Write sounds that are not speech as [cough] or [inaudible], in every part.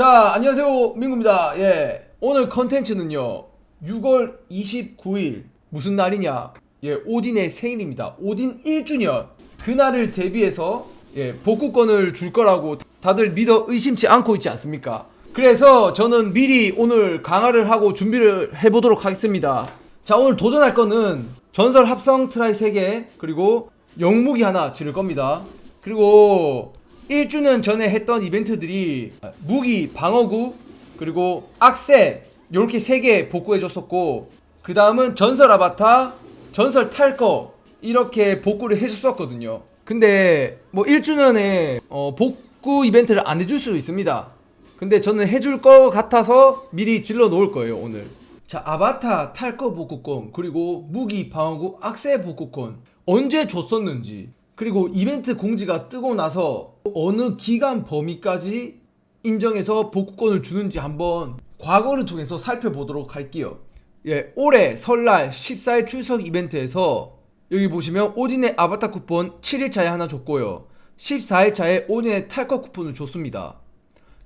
자, 안녕하세요. 민구입니다. 예. 오늘 컨텐츠는요. 6월 29일. 무슨 날이냐? 예, 오딘의 생일입니다. 오딘 1주년. 그날을 대비해서 예, 복구권을 줄 거라고 다들 믿어 의심치 않고 있지 않습니까? 그래서 저는 미리 오늘 강화를 하고 준비를 해보도록 하겠습니다. 자, 오늘 도전할 거는 전설 합성 트라이 3개, 그리고 영무기 하나 지를 겁니다. 그리고 1주년 전에 했던 이벤트들이 무기, 방어구, 그리고 악세 요렇게 3개 복구해줬었고 그 다음은 전설 아바타, 전설 탈거 이렇게 복구를 해줬었거든요. 근데 뭐 1주년에 어, 복구 이벤트를 안 해줄 수도 있습니다. 근데 저는 해줄 거 같아서 미리 질러 놓을 거예요 오늘. 자 아바타 탈거 복구권 그리고 무기 방어구 악세 복구권 언제 줬었는지 그리고 이벤트 공지가 뜨고 나서 어느 기간 범위까지 인정해서 복구권을 주는지 한번 과거를 통해서 살펴보도록 할게요. 예, 올해 설날 14일 출석 이벤트에서 여기 보시면 오딘의 아바타 쿠폰 7일차에 하나 줬고요. 14일차에 오딘의 탈거 쿠폰을 줬습니다.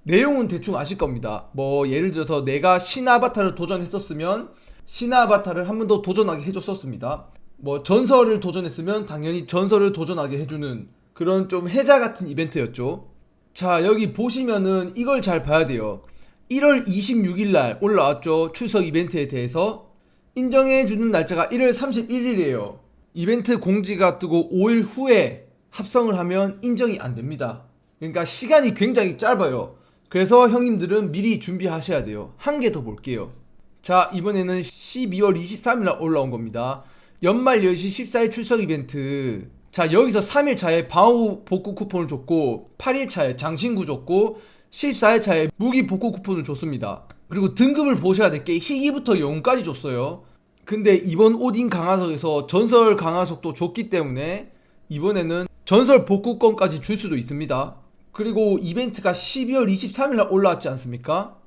내용은 대충 아실 겁니다. 뭐 예를 들어서 내가 신 아바타를 도전했었으면 신 아바타를 한 번 더 도전하게 해줬었습니다. 뭐 전설을 도전했으면 당연히 전설을 도전하게 해주는 그런 좀 해자 같은 이벤트였죠. 자 여기 보시면은 이걸 잘 봐야 돼요. 1월 26일 날 올라왔죠. 출석 이벤트에 대해서 인정해주는 날짜가 1월 31일이에요. 이벤트 공지가 뜨고 5일 후에 합성을 하면 인정이 안 됩니다. 그러니까 시간이 굉장히 짧아요. 그래서 형님들은 미리 준비하셔야 돼요. 한 개 더 볼게요. 자, 이번에는 12월 23일 날 올라온 겁니다. 연말 10시 14일 출석 이벤트. 자, 여기서 3일 차에 방어 복구 쿠폰을 줬고, 8일 차에 장신구 줬고, 14일 차에 무기 복구 쿠폰을 줬습니다. 그리고 등급을 보셔야 될 게 희귀부터 영까지 줬어요. 근데 이번 오딘 강화석에서 전설 강화석도 줬기 때문에 이번에는 전설 복구권까지 줄 수도 있습니다. 그리고 이벤트가 12월 23일 날 올라왔지 않습니까?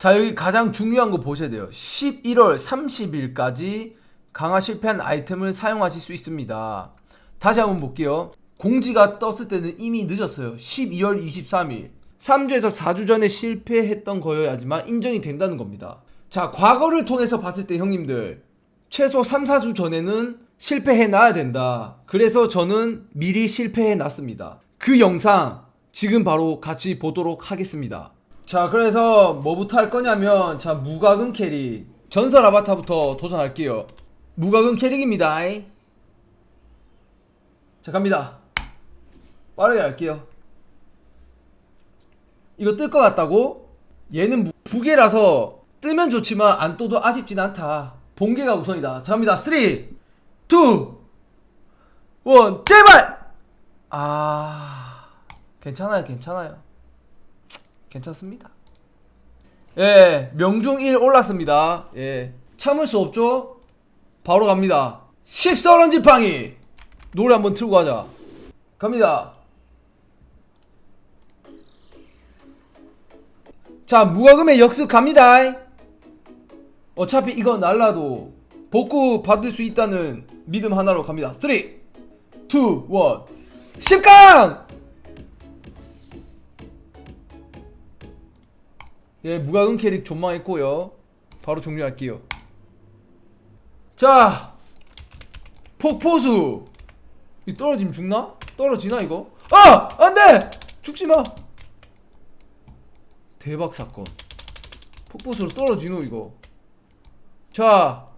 자, 여기 가장 중요한 거 보셔야 돼요. 11월 30일까지 강화 실패한 아이템을 사용하실 수 있습니다. 다시 한번 볼게요. 공지가 떴을 때는 이미 늦었어요. 12월 23일. 3주에서 4주 전에 실패했던 거여야지만 인정이 된다는 겁니다. 자, 과거를 통해서 봤을 때 형님들, 최소 3, 4주 전에는 실패해 놔야 된다. 그래서 저는 미리 실패해 놨습니다. 그 영상 지금 바로 같이 보도록 하겠습니다. 자, 그래서 뭐부터 할 거냐면, 자, 무과금 캐릭. 전설 아바타부터 도전할게요. 무과금 캐릭입니다. 자, 갑니다. 빠르게 할게요. 이거 뜰 것 같다고? 얘는 무- 부계라서 뜨면 좋지만 안 떠도 아쉽진 않다. 본계가 우선이다. 자, 갑니다. 3, 2, 1, 제발! 아, 괜찮아요, 괜찮아요. 괜찮습니다. 예, 명중 1 올랐습니다. 예, 참을 수 없죠? 바로 갑니다. 십서런 지팡이! 노래 한번 틀고 가자. 갑니다. 자, 무과금의 역습 갑니다. 어차피 이거 날라도 복구 받을 수 있다는 믿음 하나로 갑니다. 3, 2, 1. 10강! 예, 무과금 캐릭 존망했고요. 바로 종료할게요. 자, 폭포수. 이 떨어지면 죽나? 떨어지나 이거? 아! 안 돼! 죽지 마. 대박 사건. 폭포수로 떨어지노 이거. 자,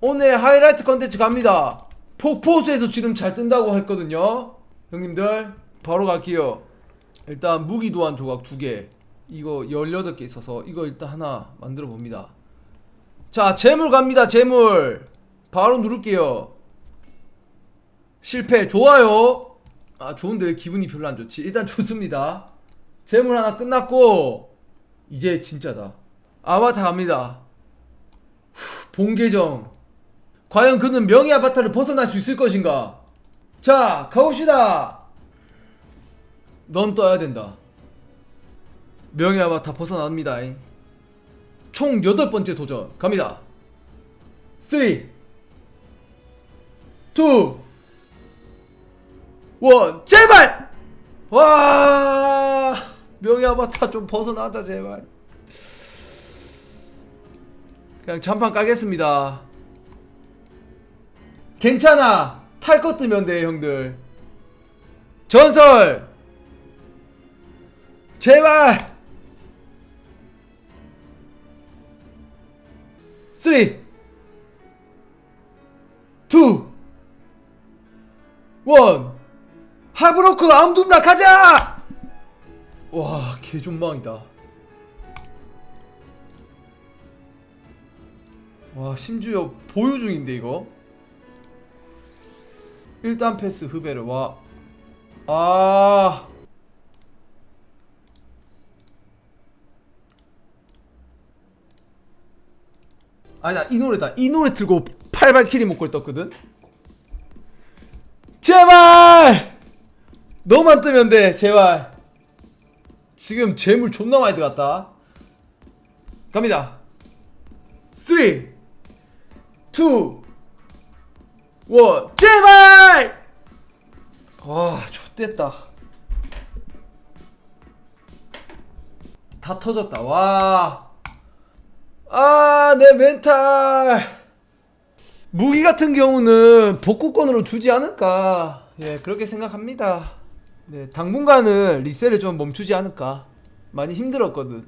오늘 하이라이트 컨텐츠 갑니다. 폭포수에서 지금 잘 뜬다고 했거든요. 형님들, 바로 갈게요. 일단 무기 도안 조각 두 개. 이거 18개 있어서 이거 일단 하나 만들어 봅니다. 자, 재물 갑니다. 재물. 바로 누를게요. 실패. 좋아요. 아, 좋은데 왜 기분이 별로 안 좋지? 일단 [laughs] 좋습니다. 재물 하나 끝났고 이제 진짜다. 아바타 갑니다. 후, 본계정. 과연 그는 명예 아바타를 벗어날 수 있을 것인가? 자, 가봅시다. 넌 떠야 된다. 명예 아바타 벗어납니다. 총 8번째 도전 갑니다. 3 2 1 제발! 와! 명예 아바타 좀 벗어나자 제발 그냥 잔판 까겠습니다 괜찮아 탈 것 뜨면 돼 형들 전설 제발 3 2 1 하브로크 암둠라 가자! 와 개존망이다 와 심지어 보유 중인데 이거 일단 패스 흐베르 와 아. 아니야 이 노래다. 이 노래 틀고 팔발키리 목걸이 떴거든? 제발! 너만 뜨면 돼 제발. 지금 재물 존나 많이 들어갔다. 갑니다. 3 2 1 제발! 와 좋됐다. 다 터졌다. 와 아, 내 멘탈. 무기 같은 경우는 복구권으로 주지 않을까. 예, 그렇게 생각합니다. 네, 당분간은 리셀을 좀 멈추지 않을까. 많이 힘들었거든.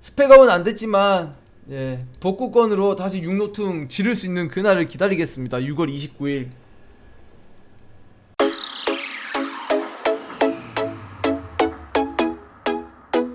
스펙업은 안 됐지만, 예, 복구권으로 다시 육노퉁 지를 수 있는 그날을 기다리겠습니다. 6월 29일.